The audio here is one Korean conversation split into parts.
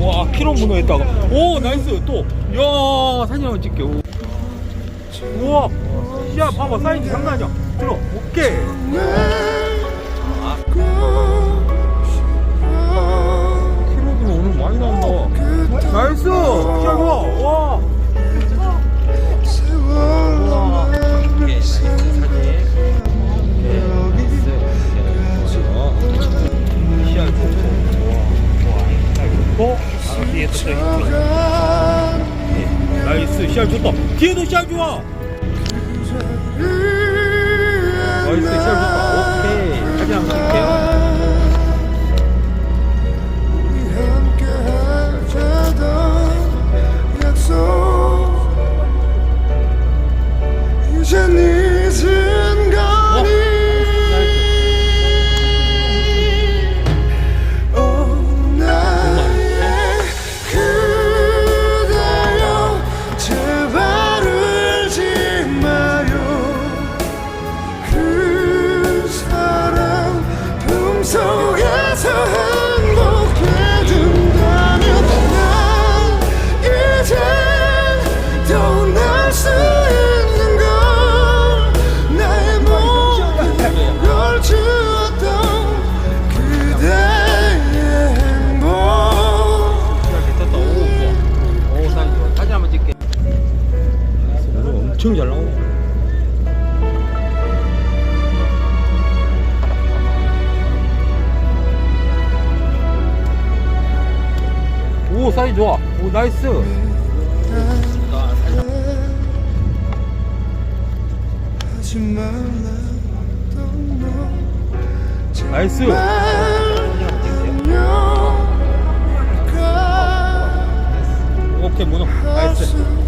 와 키로 문어에다가 오 나이스. 또야 사진 한번 찍게 오. 우와. 야 봐봐. 사이즈 장난이야. 들어. 오케이. 아. 넣고 바로 아, 뒤에서 또 이렇게 예. 나이스. 샷 좋다. 뒤에도 샷 좋아. 엄청 잘 나오네. 오 사이 좋아. 오 나이스. 나이스. 오케이 문어. 나이스.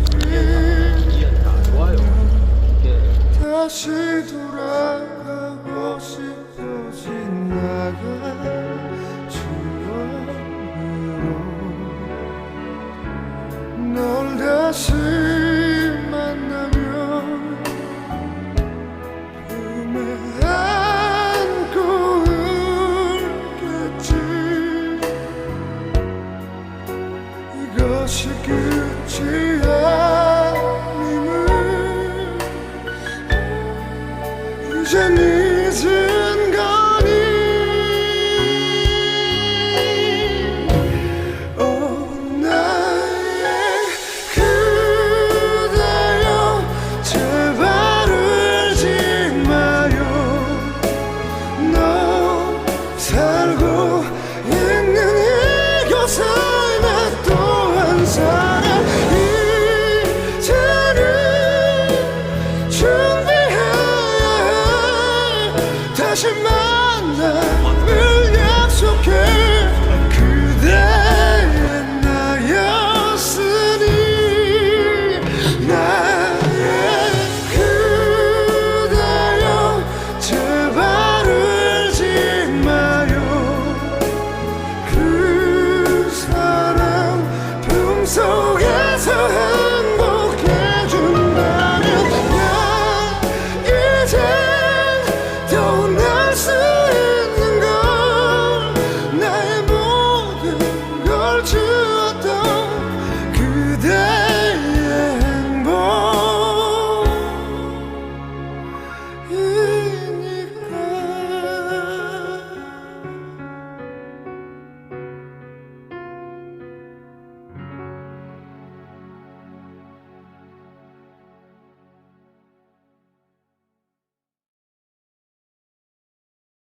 she gives, should